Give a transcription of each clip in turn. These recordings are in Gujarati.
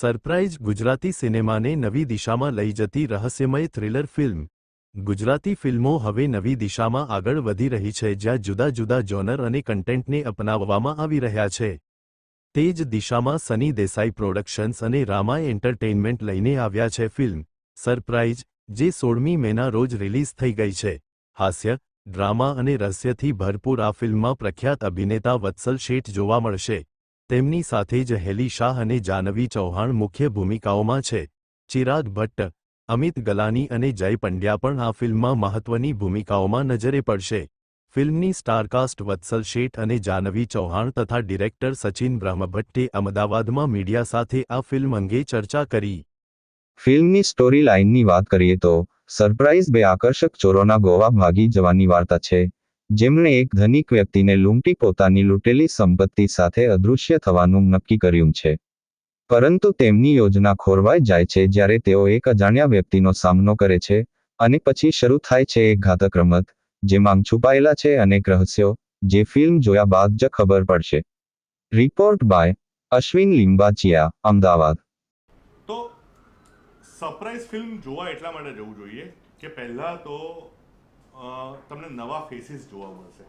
સરપ્રાઇઝ ગુજરાતી સિનેમાને નવી દિશામાં લઈ જતી રહસ્યમય થ્રિલર ફિલ્મ. ગુજરાતી ફિલ્મો હવે નવી દિશામાં આગળ વધી રહી છે, જ્યાં જુદા જુદા જોનર અને કન્ટેન્ટને અપનાવવામાં આવી રહ્યા છે. તે જ દિશામાં સની દેસાઈ પ્રોડક્શન્સ અને રામાય એન્ટરટેઇનમેન્ટ લઈને આવ્યા છે ફિલ્મ. સરપ્રાઇઝ જે સોળમી મેના રોજ રિલીઝ થઈ ગઈ છે. હાસ્ય, ડ્રામા અને રહસ્યથી ભરપૂર આ ફિલ્મમાં પ્રખ્યાત અભિનેતા વત્સલ શેઠ જોવા મળશે. તેમની સાથે જ હેલી શાહ અને જાનવી ચૌહાણ મુખ્ય ભૂમિકાઓમાં છે. ચિરાગ ભટ્ટ, અમિત ગલાની અને જય પંડ્યા પણ આ ફિલ્મમાં મહત્વની ભૂમિકાઓમાં નજરે પડશે. ફિલ્મની સ્ટારકાસ્ટ વત્સલ શેઠ અને જાનવી ચૌહાણ તથા ડિરેક્ટર સચિન બ્રહ્મભટ્ટે અમદાવાદમાં મીડિયા સાથે આ ફિલ્મ અંગે ચર્ચા કરી. ફિલ્મની સ્ટોરી લાઇનની વાત કરીએ તો સરપ્રાઇઝ બે આકર્ષક ચોરોના ગોવા ભાગી જવાની વાર્તા છે. જેમણે એક ધનિક વ્યક્તિને લૂંટી પોતાની લૂંટેલી સંપત્તિ સાથે અદૃશ્ય થવાનું નક્કી કર્યું છે. પરંતુ તેમની યોજના ખોરવાઈ જાય છે જ્યારે તેઓ એક અજાણ્યા વ્યક્તિનો સામનો કરે છે અને પછી શરૂ થાય છે એક ઘાતક રમત, જેમાં છુપાયેલા છે અનેક રહસ્યો, જે ફિલ્મ જોયા બાદ જ ખબર પડશે. Report by Ashwin Limbachiya, Ahmedabad. તો સરપ્રાઈઝ ફિલ્મ જોવા એટલા માટે જવું જોઈએ કે પહેલાં તો તમને નવા ફેસીસ જોવા મળશે.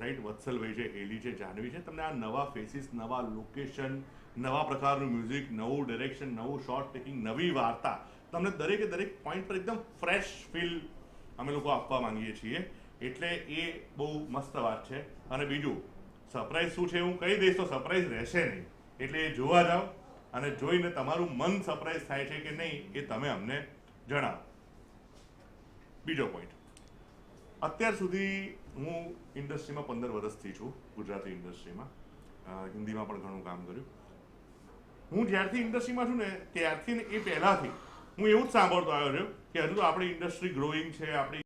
રાઈટ વત્સલભાઈ છે હેલી છે જાહ્નવી છે. તમને આ નવા ફેસીસ નવા લોકેશન નવા પ્રકારનું મ્યુઝિક નવું ડિરેક્શન નવું શોર્ટ ટેકિંગ નવી વાર્તા તમને દરેકે દરેક પોઈન્ટ પર એકદમ ફ્રેશ ફીલ અમે લોકો આપવા માંગીએ છીએ. એટલે એ બહુ મસ્ત વાત છે. અને બીજું સરપ્રાઈઝ શું છે? હું કહી દઈશ તો સરપ્રાઈઝ રહેશે નહીં. એટલે એ જોવા જાઓ અને જોઈને તમારું મન સરપ્રાઈઝ થાય છે કે નહીં એ તમે અમને જણાવો. બીજો પોઈન્ટ અત્યાર સુધી હું ઇન્ડસ્ટ્રીમાં પંદર વર્ષથી છું, ગુજરાતી ઇન્ડસ્ટ્રીમાં. હિન્દીમાં પણ ઘણું કામ કર્યું. હું જ્યારથી ઇન્ડસ્ટ્રીમાં છું ને, ત્યારથી ને એ પહેલાંથી હું એવું જ સાંભળતો આવ્યો છું કે હજુ તો આપણી ઇન્ડસ્ટ્રી ગ્રોઈંગ છે, આપણી